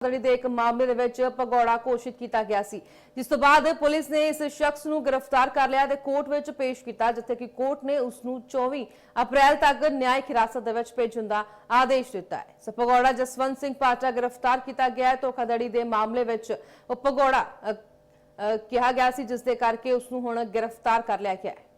ਧੜੀ ਦੇ ਇੱਕ ਮਾਮਲੇ ਦੇ ਵਿੱਚ ਭਗੌੜਾ ਘੋਸ਼ਿਤ ਕੀਤਾ ਗਿਆ ਸੀ। ਜਿਸ ਤੋਂ ਬਾਅਦ ਪੁਲਿਸ ਨੇ ਇਸ ਸ਼ਖਸ ਨੂੰ ਗ੍ਰਿਫਤਾਰ ਕਰ ਲਿਆ ਤੇ ਕੋਰਟ ਵਿੱਚ ਪੇਸ਼ ਕੀਤਾ, ਜਿੱਥੇ ਕਿ ਕੋਰਟ ਨੇ ਉਸ ਨੂੰ 24 ਅਪ੍ਰੈਲ ਤੱਕ ਨਿਆਇਕ ਹਿਰਾਸਤ ਦੇ ਵਿੱਚ ਭੇਜਣ ਦਾ ਆਦੇਸ਼ ਦਿੱਤਾ ਹੈ। ਸੋ ਭਗੌੜਾ ਜਸਵੰਤ ਸਿੰਘ ਪਾਟਾ ਗ੍ਰਿਫਤਾਰ ਕੀਤਾ ਗਿਆ ਹੈ। ਧੋਖਾਧੜੀ ਦੇ ਮਾਮਲੇ ਵਿੱਚ ਉਹ ਭਗੌੜਾ ਕਿਹਾ ਗਿਆ ਸੀ, ਜਿਸ ਦੇ ਕਰਕੇ ਉਸ ਨੂੰ ਹੁਣ ਗ੍ਰਿਫਤਾਰ ਕਰ ਲਿਆ ਗਿਆ ਹੈ।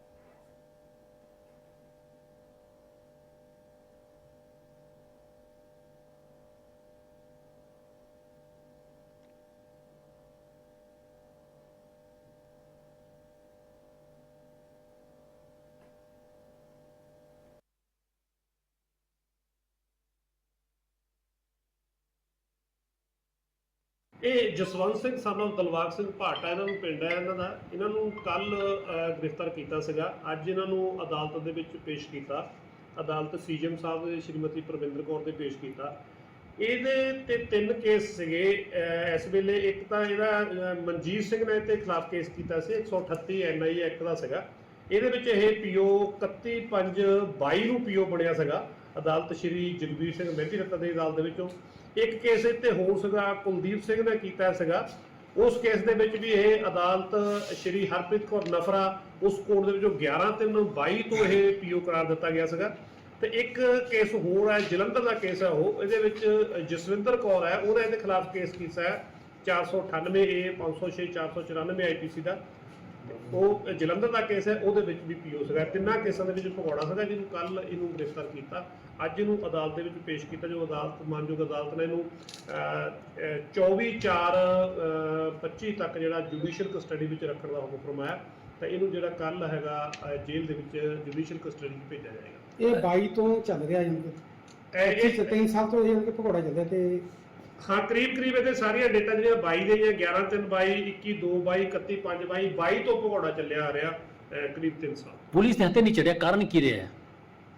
ਇਹ ਜਸਵੰਤ ਸਿੰਘ ਸਾਨੂੰ ਦਲਵਾਗ ਸਿੰਘ ਭਾਟਾ ਇਹਨਾਂ ਨੂੰ ਪਿੰਡ ਹੈ, ਇਹਨਾਂ ਦਾ। ਇਹਨਾਂ ਨੂੰ ਕੱਲ ਗ੍ਰਿਫਤਾਰ ਕੀਤਾ ਸੀਗਾ। ਅੱਜ ਇਹਨਾਂ ਨੂੰ ਅਦਾਲਤ ਦੇ ਵਿੱਚ ਪੇਸ਼ ਕੀਤਾ। ਅਦਾਲਤ ਸੀਜਮ ਸਾਹਿਬ ਦੇ, ਸ਼੍ਰੀਮਤੀ ਪ੍ਰਵਿੰਦਰ ਕੌਰ ਦੇ ਪੇਸ਼ ਕੀਤਾ। ਇਹਦੇ ਤੇ ਤਿੰਨ ਕੇਸ ਸੀਗੇ। ਇਸ ਵੇਲੇ ਇੱਕ ਤਾਂ ਇਹਦਾ ਮਨਜੀਤ ਸਿੰਘ ਨੇ ਤੇ ਖਿਲਾਫ ਕੇਸ ਕੀਤਾ ਸੀ। 138 ਐਨਆਈ ਐਕਟ ਦਾ ਸੀਗਾ। ਇਹਦੇ ਵਿੱਚ ਇਹ ਪੀਓ 31/5/22 ਨੂੰ ਪੀਓ ਬਣਿਆ ਸੀਗਾ। ਅਦਾਲਤ ਸ਼੍ਰੀ ਜਗਬੀਰ ਸਿੰਘ ਮਹਿੰਦੀ ਰੱਤਾ ਦੀ ਅਦਾਲਤ ਦੇ ਵਿੱਚੋਂ ਇੱਕ ਕੇਸ ਇੱਥੇ ਹੋਰ ਸੀਗਾ, ਕੁਲਦੀਪ ਸਿੰਘ ਨੇ ਕੀਤਾ ਸੀਗਾ। ਉਸ ਕੇਸ ਦੇ ਵਿੱਚ ਵੀ ਇਹ ਅਦਾਲਤ ਸ਼੍ਰੀ ਹਰਪ੍ਰੀਤ ਕੌਰ ਨਫਰਾ ਉਸ ਕੋਰਟ ਦੇ ਵਿੱਚੋਂ 11/3/22 ਤੋਂ ਇਹ ਪੀਓ ਕਰਾਰ ਦਿੱਤਾ ਗਿਆ ਸੀਗਾ। ਤੇ ਇੱਕ ਕੇਸ ਹੋਰ ਹੈ, ਜਲੰਧਰ ਦਾ ਕੇਸ ਹੈ ਉਹ, ਇਹਦੇ ਵਿੱਚ ਜਸਵਿੰਦਰ ਕੌਰ ਹੈ, ਉਹਦਾ ਇਹਦੇ ਖਿਲਾਫ ਕੇਸ ਕੀਤਾ ਹੈ। 498 ਏ 506 494 ਆਈਪੀਸੀ ਦਾ। ਉਹ ਜਲੰਧਰ ਦਾ ਕੇਸ ਹੈ ਉਹਦੇ ਵਿੱਚ ਵੀ ਪੀਓ ਸੀਗਾ। ਤਿੰਨਾਂ ਕੇਸਾਂ ਦੇ ਵਿੱਚ ਭਗੌੜਾ ਸੀਗਾ ਜਿਹਨੂੰ ਕੱਲ ਇਹਨੂੰ ਗ੍ਰਿਫਤਾਰ ਕੀਤਾ। ਅੱਜ ਇਹਨੂੰ ਅਦਾਲਤ ਦੇ ਵਿੱਚ ਪੇਸ਼ ਕੀਤਾ ਜੋ ਅਦਾਲਤ ਮਾਨਯੋਗ ਅਦਾਲਤ ਨੇ ਇਹਨੂੰ 24 4 25 ਤੱਕ ਜਿਹੜਾ ਜੁਡੀਸ਼ੀਅਲ ਕਸਟਡੀ ਵਿੱਚ ਰੱਖਣ ਦਾ ਹੁਕਮ ਫਰਮਾਇਆ ਤਾਂ ਇਹਨੂੰ ਜਿਹੜਾ ਕੱਲ ਹੈਗਾ ਜੇਲ੍ਹ ਦੇ ਵਿੱਚ ਜੁਡੀਸ਼ੀਅਲ ਕਸਟਡੀ ਵਿੱਚ ਭੇਜਿਆ ਜਾਏਗਾ। ਇਹ 22 ਤੋਂ ਚੱਲ ਰਿਹਾ ਜੀ ਇਹ- ਇਹ 3 ਸਾਲ ਤੋਂ ਇਹ ਭਗੌੜਾ ਚੱਲਦਾ ਤੇ ਹਾਂ ਕਰੀਬ ਕਰੀਬ ਇਹਦੇ ਸਾਰੀਆਂ ਡੇਟਾ ਜਿਹੜੀਆਂ 22 ਦੇ ਜਾਂ 11 3 22 21 2 22 31 5 22 22 ਤੋਂ ਭਗੌੜਾ ਚੱਲਿਆ ਆ ਰਿਹਾ ਕਰੀਬ 3 ਸਾਲ। ਪੁਲਿਸ ਨੇ ਹੱਥੇ ਨਹੀਂ ਚੜਿਆ ਕਾਰਨ ਕੀ ਰਿਹਾ?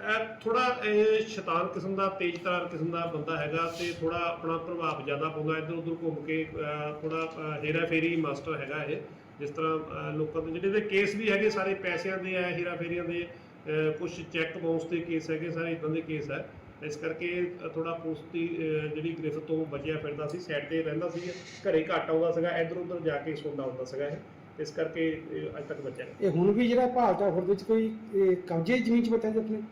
ਹੈ ਥੋੜਾ ਇਹ ਸ਼ੈਤਾਨ ਕਿਸਮ ਦਾ ਤੇਜ਼ ਤਰਾਰ ਕਿਸਮ ਦਾ ਬੰਦਾ ਹੈਗਾ ਤੇ ਥੋੜਾ ਆਪਣਾ ਪ੍ਰਭਾਵ ਜ਼ਿਆਦਾ ਪਾਉਂਦਾ ਇੱਧਰ ਉੱਧਰ ਘੁੰਮ ਕੇ ਥੋੜਾ ਹੇਰਾ ਫੇਰੀ ਮਾਸਟਰ ਹੈਗਾ ਇਹ ਜਿਸ ਤਰ੍ਹਾਂ ਲੋਕਾਂ ਦੇ ਜਿਹੜੇ ਦੇ ਕੇਸ ਵੀ ਹੈਗੇ ਸਾਰੇ ਪੈਸਿਆਂ ਦੇ ਆ ਹੇਰਾ ਫੇਰੀਆਂ ਦੇ ਕੁਝ ਚੈੱਕ ਬਾਉਂਸ ਦੇ ਕੇਸ ਹੈਗੇ ਸਾਰੇ ਇਦਾਂ ਦੇ ਕੇਸ ਹੈ ਇਸ ਕਰਕੇ ਥੋੜਾ ਅਹ, ਜਿਹੜੀ ਗ੍ਰਿਫਤ ਤੋਂ ਬਚਿਆ ਫਿਰਦਾ ਸੀ ਸਾਈਡ ਤੇ ਰਹਿੰਦਾ ਸੀ ਘਰੇ ਘੱਟ ਆਉਂਦਾ ਸੀਗਾ ਇੱਧਰ ਉੱਧਰ ਜਾ ਕੇ ਸੌਂਦਾ ਹੁੰਦਾ ਸੀਗਾ ਇਹ। ਇਸ ਕਰਕੇ ਅੱਜ ਤੱਕ ਬਚਿਆ ਇਹ ਹੁਣ ਵੀ ਜਿਹੜਾ ਭਾਲਟਾ ਖੁਰਦ ਵਿੱਚ ਕੋਈ ਕਬਜ਼ੇ ਜ਼ਮੀਨ 'ਚ ਜੀ ਆਪਣੇ।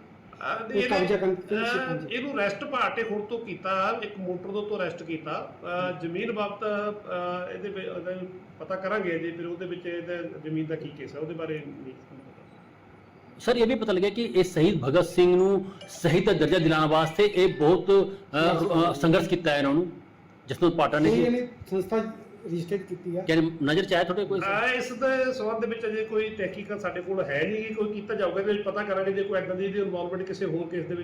ਇਹਨੂੰ ਰੈਸਟ ਭਾਟੇ ਖੁਰ ਤੋਂ ਕੀਤਾ ਇੱਕ ਮੋਟਰ ਤੋਂ ਤੋਂ ਰੈਸਟ ਕੀਤਾ। ਜ਼ਮੀਨ ਬਾਬਤ ਇਹਦੇ ਪਤਾ ਕਰਾਂਗੇ ਜੇ ਫਿਰ ਉਹਦੇ ਵਿੱਚ ਇਹਦਾ ਜ਼ਮੀਨ ਦਾ ਕੀ ਕੇਸ ਹੈ ਉਹਦੇ ਬਾਰੇ ਸਰ ਇਹ ਵੀ ਪਤਾ ਲੱਗਿਆ ਕਿ ਇਹ ਸ਼ਹੀਦ ਭਗਤ ਸਿੰਘ ਨੂੰ ਸ਼ਹੀਦ ਦਾ ਦਰਜਾ ਦਿਲਾਉਣ ਵਾਸਤੇ ਇਹ ਬਹੁਤ ਅ, ਅ, ਸੰਘਰਸ਼ ਕੀਤਾ ਹੈ ਇਹਨਾਂ ਨੂੰ ਜਸਵੰਤ ਪਾਟਾ ਨੇ ਜੀ। ਇਹਨੇ ਸੰਸਥਾ ਰਜਿਸਟਰਡ ਕੀਤੀ ਆ। ਕਿ ਨਜ਼ਰ ਚ ਆਇਆ ਤੁਹਾਡੇ ਕੋਈ ਅਹ ਇਸ ਦੇ ਸੰਬੰਧ ਵਿੱਚ ਅਜੇ ਕੋਈ ਤਹਿਕੀਕਤ ਸਾਡੇ ਕੋਲ ਹੈ ਨਹੀਂ ਗੀ, ਕੋਈ ਕੀਤਾ ਜਾਊਗਾ ਇਹਦੇ ਵਿੱਚ ਪਤਾ ਕਰਾਂਗੇ ਜੇ ਕੋਈ ਐਦਾਂ ਦੀ ਇਨਵੋਲਵਮੈਂਟ ਕਿਸੇ ਹੋਰ ਕੇਸ ਦੇ ਵਿੱਚ